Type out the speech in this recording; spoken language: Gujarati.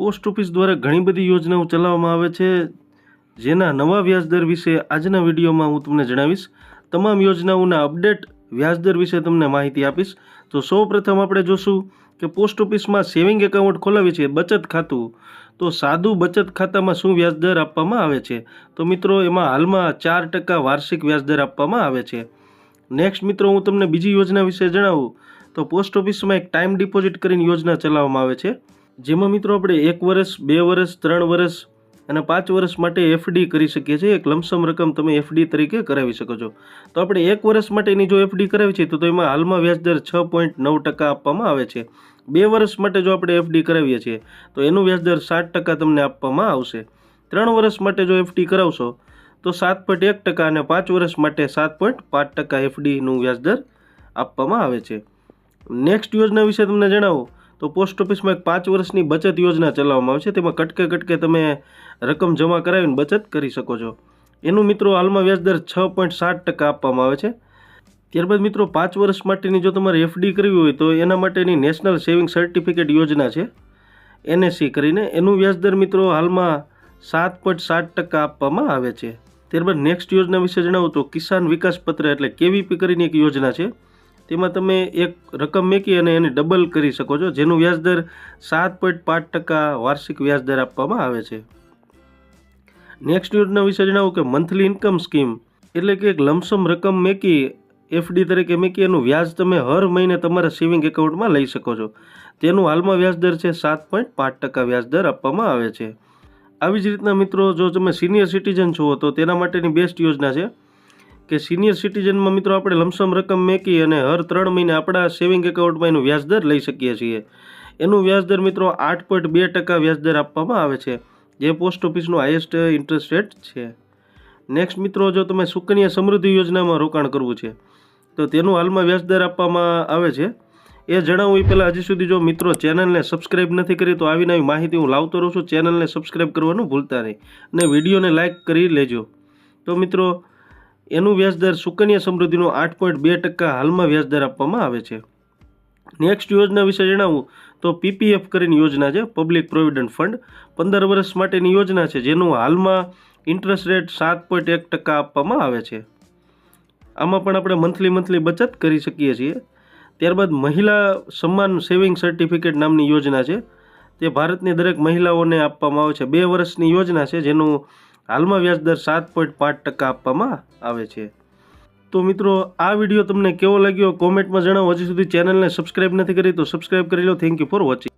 પોસ્ટ ઓફિસ દ્વારા ઘણી બધી યોજનાઓ ચલાવવામાં આવે છે, જેના નવા વ્યાજદર વિશે આજના વિડીયોમાં હું તમને જણાવીશ. તમામ યોજનાઓના અપડેટ વ્યાજદર વિશે તમને માહિતી આપીશ. તો સૌ પ્રથમ આપણે જોશું કે પોસ્ટ ઓફિસમાં સેવિંગ એકાઉન્ટ ખોલાવીએ છે બચત ખાતું. તો સાદું બચત ખાતામાં શું વ્યાજદર આપવામાં આવે છે? તો મિત્રો, એમાં હાલમાં ચાર ટકા વાર્ષિક વ્યાજદર આપવામાં આવે છે. નેક્સ્ટ મિત્રો, હું તમને બીજી યોજના વિશે જણાવું. તો પોસ્ટ ઓફિસમાં એક ટાઈમ ડિપોઝિટ કરીને યોજના ચલાવવામાં આવે છે. જેમાં મિત્રો આપણે એક વર્ષ, બે વર્ષ, ત્રણ વર્ષ અને પાંચ વર્ષ માટે એફડી કરી શકીએ છીએ. એક લમસમ રકમ તમે એફડી તરીકે કરાવી શકો છો. તો આપણે એક વર્ષ માટેની જો એફડી કરાવી છે, તો એમાં હાલમાં વ્યાજદર છ પોઈન્ટ નવ ટકા આપવામાં આવે છે. બે વર્ષ માટે જો આપણે એફડી કરાવીએ છીએ, તો એનું વ્યાજદર સાત ટકા તમને આપવામાં આવશે. ત્રણ વર્ષ માટે જો એફડી કરાવશો, તો સાત પોઈન્ટ એક ટકા અને પાંચ વર્ષ માટે સાત પોઈન્ટ પાંચ ટકા એફડીનું વ્યાજદર આપવામાં આવે છે. નેક્સ્ટ યોજના વિશે તમને જણાવું. તો પોસ્ટ ઓફિસમાં એક પાંચ વર્ષની બચત યોજના ચલાવવામાં આવે છે તેમાં કટકે કટકે તમે રકમ જમા કરાવીને બચત કરી શકો છો. એનું મિત્રો હાલમાં વ્યાજદર છ પોઈન્ટ સાત ટકા આપવામાં આવે છે. ત્યારબાદ મિત્રો, પાંચ વર્ષ માટેની જો તમારે એફડી કરવી હોય તો એના માટેની નેશનલ સેવિંગ સર્ટિફિકેટ યોજના છે. એનએસસી કરીને એનું વ્યાજદર મિત્રો હાલમાં સાત પોઈન્ટ સાત ટકા આપવામાં આવે છે. ત્યારબાદ નેક્સ્ટ યોજના વિશે જણાવું તો કિસાન વિકાસ પત્ર એટલે કેવીપી કરીને એક યોજના છે. તેમાં તમે એક રકમ મેકી અને એને ડબલ કરી શકો છો, જેનું વ્યાજદર સાત પોઈન્ટ પાંચ ટકા વાર્ષિક વ્યાજદર આપવામાં આવે છે. નેક્સ્ટ યોજના વિશે જણાવું કે મંથલી ઇન્કમ સ્કીમ એટલે કે એક લમસમ રકમ મેકી એફડી તરીકે મેકી એનું વ્યાજ તમે હર મહિને તમારા સેવિંગ એકાઉન્ટમાં લઈ શકો છો. તેનું હાલમાં વ્યાજદર છે સાત પોઈન્ટ પાંચ ટકા વ્યાજદર આપવામાં આવે છે. આવી જ રીતના મિત્રો, જો તમે સિનિયર સિટીઝન છો, તો તેના માટેની બેસ્ટ યોજના છે કે સિનિયર સિટીઝનમાં મિત્રો આપણે લમસમ રકમ મેકી અને હર ત્રણ મહિને આપણા સેવિંગ એકાઉન્ટમાં એનું વ્યાજદર લઈ શકીએ છીએ. એનું વ્યાજદર મિત્રો આઠ પોઈન્ટ બે ટકા વ્યાજદર આપવામાં આવે છે, જે પોસ્ટ ઓફિસનું હાઈએસ્ટ ઇન્ટરેસ્ટ રેટ છે. નેક્સ્ટ મિત્રો, જો તમે સુકન્યા સમૃદ્ધિ યોજનામાં રોકાણ કરવું છે, તો તેનું હાલમાં વ્યાજદર આપવામાં આવે છે. એ જણાવું એ પહેલાં હજી સુધી જો મિત્રો ચેનલને સબસ્ક્રાઈબ નથી કરી, તો આવી નવી માહિતી હું લાવતો રહું છું. ચેનલને સબસ્ક્રાઈબ કરવાનું ભૂલતા નહીં અને વિડીયોને લાઇક કરી લેજો. તો મિત્રો એનું વ્યાજદર સુકન્યા સમૃદ્ધિનો આઠ પોઈન્ટ બે ટકા હાલમાં વ્યાજદર આપવામાં આવે છે. નેક્સ્ટ યોજના વિશે જણાવું તો પીપીએફ કરીને યોજના છે, પબ્લિક પ્રોવિડન્ટ ફંડ. પંદર વર્ષ માટેની યોજના છે, જેનું હાલમાં ઇન્ટરેસ્ટ રેટ સાત પોઈન્ટ એક ટકા આપવામાં આવે છે. આમાં પણ આપણે મંથલી મંથલી બચત કરી શકીએ છીએ. ત્યારબાદ મહિલા સન્માન સેવિંગ સર્ટિફિકેટ નામની યોજના છે. તે ભારતની દરેક મહિલાઓને આપવામાં આવે છે. બે વર્ષની યોજના છે, જેનું હાલમાં વ્યાજદર સાત પોઈન્ટ પાંચ ટકા આપવામાં આવે છે. તો મિત્રો, આ વીડિયો તમને કેવો લાગ્યો? કોમેન્ટમાં જણાવો. હજી સુધી ચેનલને સબસ્ક્રાઈબ નથી કરી તો સબસ્ક્રાઈબ કરી લો. Thank you for watching